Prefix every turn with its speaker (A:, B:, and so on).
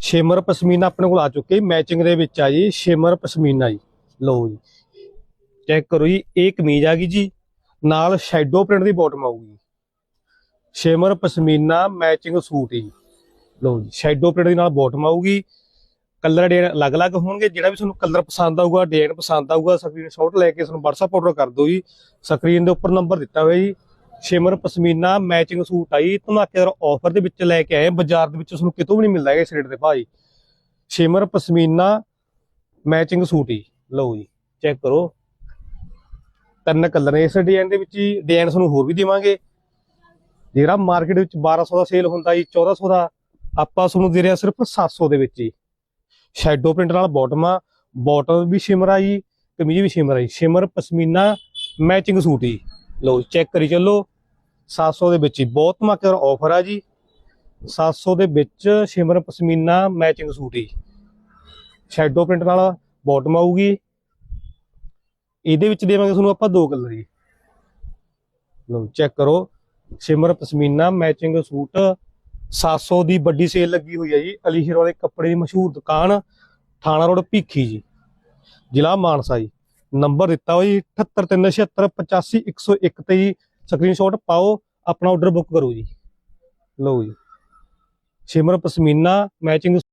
A: Shimmer pashmina ਆਪਣੇ ਕੋਲ ਆ ਚੁੱਕੇ ਮੈਚਿੰਗ ਦੇ ਵਿੱਚ ਆ ਜੀ, ਸ਼ਿਮਰ ਪਸ਼ਮੀਨਾ ਜੀ। ਲਓ ਜੀ। ਚੈੱਕ ਕਰੋ ਜੀ, ਇਹ ਕਮੀਜ਼ ਆ ਗਈ ਜੀ। ਨਾਲ ਸ਼ੈਡੋ ਪ੍ਰਿੰਟ ਦੀ ਬਾਟਮ ਆਊਗੀ ਸ਼ਿਮਰ ਪਸ਼ਮੀਨਾ ਮੈਚਿੰਗ ਸੂਟ ਜੀ। ਲਓ ਜੀ ਸ਼ੈਡੋ ਪ੍ਰਿੰਟ ਦੇ ਨਾਲ ਬਾਟਮ ਆਊਗੀ। ਕਲਰ ਡਿਜ਼ਾਈਨ ਅਲੱਗ-ਅਲੱਗ ਹੋਣਗੇ, ਜਿਹੜਾ ਵੀ ਤੁਹਾਨੂੰ ਕਲਰ ਪਸੰਦ ਆਊਗਾ ਡਿਜ਼ਾਈਨ ਪਸੰਦ ਆਊਗਾ ਸਕਰੀਨਸ਼ਾਟ ਲੈ ਕੇ ਤੁਹਾਨੂੰ WhatsApp ਆਰਡਰ ਕਰ ਦਿਓ ਜੀ। ਸਕਰੀਨ ਦੇ ਉੱਪਰ ਨੰਬਰ ਦਿੱਤਾ ਹੋਇਆ ਜੀ। ਸ਼ਿਮਰ ਪਸ਼ਮੀਨਾ ਮੈਚਿੰਗ ਸੂਟ ਆਈ। ਧਮਾਕੇਦਾਰ ਆਫਰ ਦੇ ਵਿੱਚ ਲੈ ਕੇ ਆਏ। ਬਾਜ਼ਾਰ ਦੇ ਵਿੱਚ ਤੁਹਾਨੂੰ ਕਿਤੋਂ ਵੀ ਨਹੀਂ ਮਿਲਦਾ ਇਸ ਰੇਟ ਦੇ ਭਾਈ ਸ਼ਿਮਰ ਪਸ਼ਮੀਨਾ ਮੈਚਿੰਗ ਸੂਟ ਹੀ ਲਓ ਜੀ ਚੈੱਕ ਕਰੋ। ਤਿੰਨ ਕਲਰ ਨੇ ਇਸ ਡਿਜ਼ਾਈਨ ਦੇ ਵਿੱਚ ਹੀ ਡਿਜ਼ਾਈਨ ਤੁਹਾਨੂੰ ਹੋਰ ਵੀ ਦੇਵਾਂਗੇ। ਜਿਹੜਾ ਮਾਰਕੀਟ ਵਿੱਚ 1200 ਦਾ ਸੇਲ ਹੁੰਦਾ ਜੀ 1400 ਦਾ, ਆਪਾਂ ਤੁਹਾਨੂੰ ਦੇ ਰਹੇ ਸਿਰਫ 700 ਦੇ ਵਿੱਚ ਹੀ ਸ਼ੈਡੋ ਪ੍ਰਿੰਟ ਨਾਲ ਬਾਟਮ ਆ। ਬਾਟਮ ਵੀ ਸ਼ਿਮਰ ਆ ਜੀ, ਕਮੀਜ਼ ਵੀ ਸ਼ਿਮਰ ਆ ਜੀ। ਸ਼ਿਮਰ ਪਸ਼ਮੀਨਾ ਮੈਚਿੰਗ ਸੂਟ ਹੀ ਲਓ ਚੈੱਕ ਕਰੀ ਚੱਲੋ। 700 ਦੇ ਵਿੱਚ ਹੀ। ਬਹੁਤ ਧਮਾਕੇਦਾਰ ਆਫਰ ਆ ਜੀ। 700 ਦੇ ਵਿੱਚ ਸ਼ਿਮਰ ਪਸ਼ਮੀਨਾ ਮੈਚਿੰਗ ਸੂਟ ਹੀ। ਸ਼ੈਡੋ ਪ੍ਰਿੰਟ ਨਾਲ ਬਾਟਮ ਆਊਗੀ। ਇਹਦੇ ਵਿੱਚ ਦੇਵਾਂਗੇ ਤੁਹਾਨੂੰ ਆਪਾਂ ਦੋ ਕਲਰ ਜੀ। ਲਓ ਚੈੱਕ ਕਰੋ। ਸ਼ਿਮਰ ਪਸ਼ਮੀਨਾ ਮੈਚਿੰਗ ਸੂਟ 700 ਦੀ ਵੱਡੀ ਸੇਲ ਲੱਗੀ ਹੋਈ ਹੈ ਜੀ। ਅਲੀ ਹੀਰੋ ਦੇ ਕੱਪੜੇ ਦੀ ਮਸ਼ਹੂਰ ਦੁਕਾਨ, ਥਾਣਾ ਰੋਡ ਭੀਖੀ ਜੀ। ਜ਼ਿਲ੍ਹਾ ਮਾਨਸਾ ਜੀ। ਨੰਬਰ ਦਿੱਤਾ ਹੋਇਆ ਜੀ 783758101 ਤੇ ਜੀ। ਸਕਰੀਨਸ਼ਾਟ ਪਾਓ ਆਪਣਾ ਆਰਡਰ ਬੁੱਕ ਕਰੋ ਜੀ। ਲਓ ਜੀ। Shimmer pashmina matching